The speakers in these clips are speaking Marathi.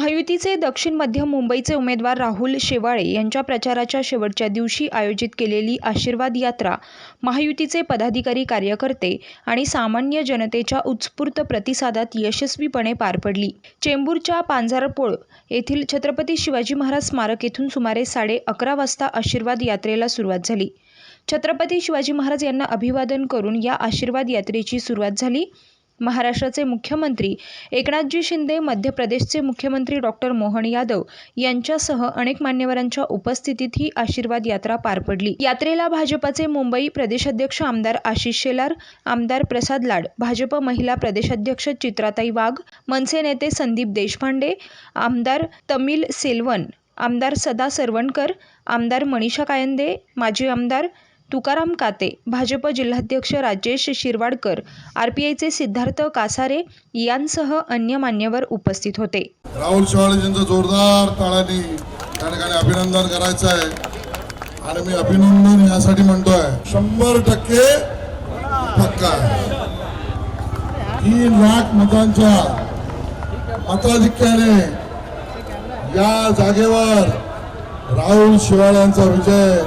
महायुतीचे दक्षिण मध्य मुंबईचे उमेदवार राहुल शेवाळे यांच्या प्रचाराच्या शेवटच्या दिवशी आयोजित केलेली आशीर्वाद यात्रा महायुतीचे पदाधिकारी कार्यकर्ते आणि सामान्य जनतेच्या उत्स्फूर्त प्रतिसादात यशस्वीपणे पार पडली. चेंबूरच्या पांझारपोळ येथील छत्रपती शिवाजी महाराज स्मारक येथून सुमारे साडे अकरा वाजता आशीर्वाद यात्रेला सुरुवात झाली. छत्रपती शिवाजी महाराज यांना अभिवादन करून या आशीर्वाद यात्रेची सुरुवात झाली. महाराष्ट्राचे मुख्यमंत्री एकनाथजी शिंदे मध्य प्रदेशचे मुख्यमंत्री डॉक्टर मोहन यादव यांच्यासह अनेक मान्यवरांच्या उपस्थितीत ही आशीर्वाद यात्रा पार पडली. यात्रेला भाजपचे मुंबई प्रदेशाध्यक्ष आमदार आशिष शेलार आमदार प्रसाद लाड भाजप महिला प्रदेशाध्यक्ष चित्राताई वाघ मनसे नेते संदीप देशपांडे आमदार तमिल सेल्वन आमदार सदा सरवणकर आमदार मनीषा कायंदे माजी आमदार तुकाराम काते भाजप जिल्हाध्यक्ष राजेश शिरवाडकर आर पी आयचे सिद्धार्थ कासारे यांसह अन्य मान्यवर उपस्थित होते. राहुल शेवाळेजींचं जोरदार टाळ्यांनी त्या ठिकाणी अभिनंदन करायचं आहे आणि मी अभिनंदन यासाठी म्हणतोय शंभर टक्के पक्का तीन लाख मतांच्या मताधिक्याने या जागेवर राहुल शिवाळ्यांचा विजय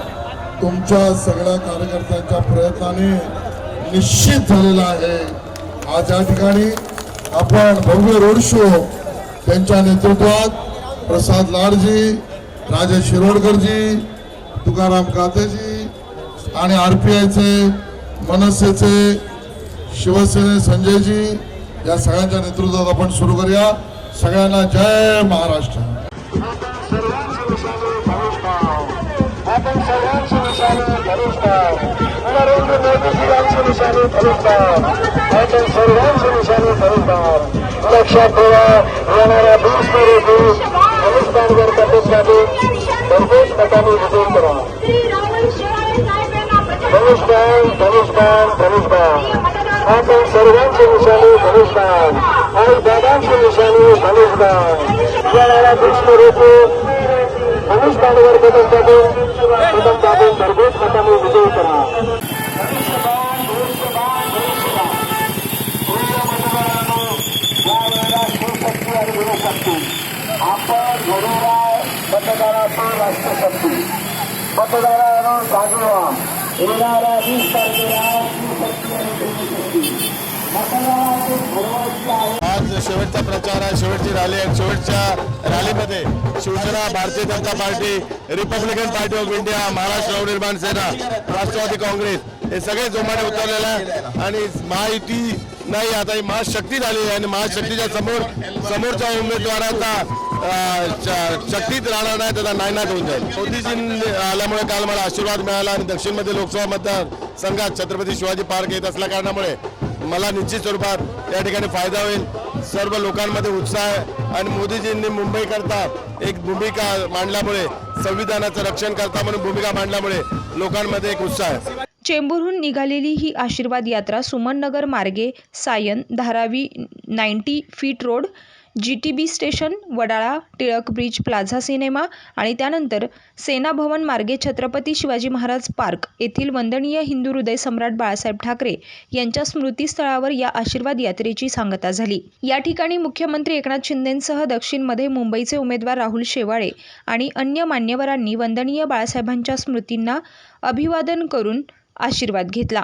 तुमच्या सगळ्या कार्यकर्त्यांच्या प्रयत्नाने निश्चित झालेला आहे. आज या ठिकाणी आपण भव्य रोड शो त्यांच्या नेतृत्वात प्रसाद लाडजी राजेश शिरोडकरजी तुकाराम कातेजी आणि आर पी आयचे मनसेचे शिवसेने संजयजी या सगळ्यांच्या नेतृत्वात आपण सुरू करूया. सगळ्यांना जय महाराष्ट्र. निशाणी धनुष्कार नरेंद्र मोदीजींची निशाणी धनुष्कार आपण सर्वांची निशाणी धनुष्कार लक्षात ठेवा येणाऱ्या वीस ते रोजी धनुष्कांवर कटकसाठी भरघोस मताने विजय करा धनुष्कार धनुष्कार धनुष्कार आपण सर्वांची निशाणी धनुष्कार आणि दादांची निशाणी धनुष्कार येणाऱ्या वीस ते रोजी धनुष्कांवर कदम टाकून कदम टाकून भरघोस मतामुळे विजयी करा. आपण जरूर मतदाराचा राष्ट्रशक्ती मतदारांनो जागवा येणाऱ्या वीस तारखेला शिवशक्ती आणि देशशक्ती मतदाराचे आहे. शेवटचा प्रचार आहे. शेवटची रॅली आहे. शेवटच्या रॅलीमध्ये Shiv Sena Bharatiya Janata party republican party of India Maharashtra Navnirman Sena Rashtravadi Congress हे सगळे जोमाने उतरलेले आहे आणि महायुती नाही आता ही महाशक्ती झाली आहे. आणि महाशक्तीच्या समोर समोरच्या उमेदवाराचा शक्तीत राहणार नाही त्याचा नायनाट होऊन जाईल. मोदीजी आल्यामुळे काल मला आशीर्वाद मिळाला आणि दक्षिणमध्ये लोकसभा मतदारसंघात छत्रपती शिवाजी पार्क येत असल्या कारणामुळे मला निश्चित स्वरूपात या ठिकाणी फायदा होईल. सर्व लोकांमध्ये उत्साह आहे आणि मोदीजींनी मुंबईकरता एक भूमिका मांडल्यामुळे संविधानाचं रक्षण करता म्हणून भूमिका मांडल्यामुळे लोकांमध्ये एक उत्साह आहे. चेंबूरहून निघालेली ही आशीर्वाद यात्रा सुमननगर मार्गे Sion Dharavi ninety feet road G T B station Wadala Tilak bridge plaza cinema आणि त्यानंतर सेना भवन मार्गे छत्रपती शिवाजी महाराज पार्क येथील वंदनीय हिंदू हृदय सम्राट बाळासाहेब ठाकरे यांच्या स्मृतीस्थळावर या आशीर्वाद यात्रेची सांगता झाली. या ठिकाणी मुख्यमंत्री एकनाथ शिंदेंसह दक्षिणमध्ये मुंबईचे उमेदवार राहुल शेवाळे आणि अन्य मान्यवरांनी वंदनीय बाळासाहेबांच्या स्मृतींना अभिवादन करून आशीर्वाद घेतला.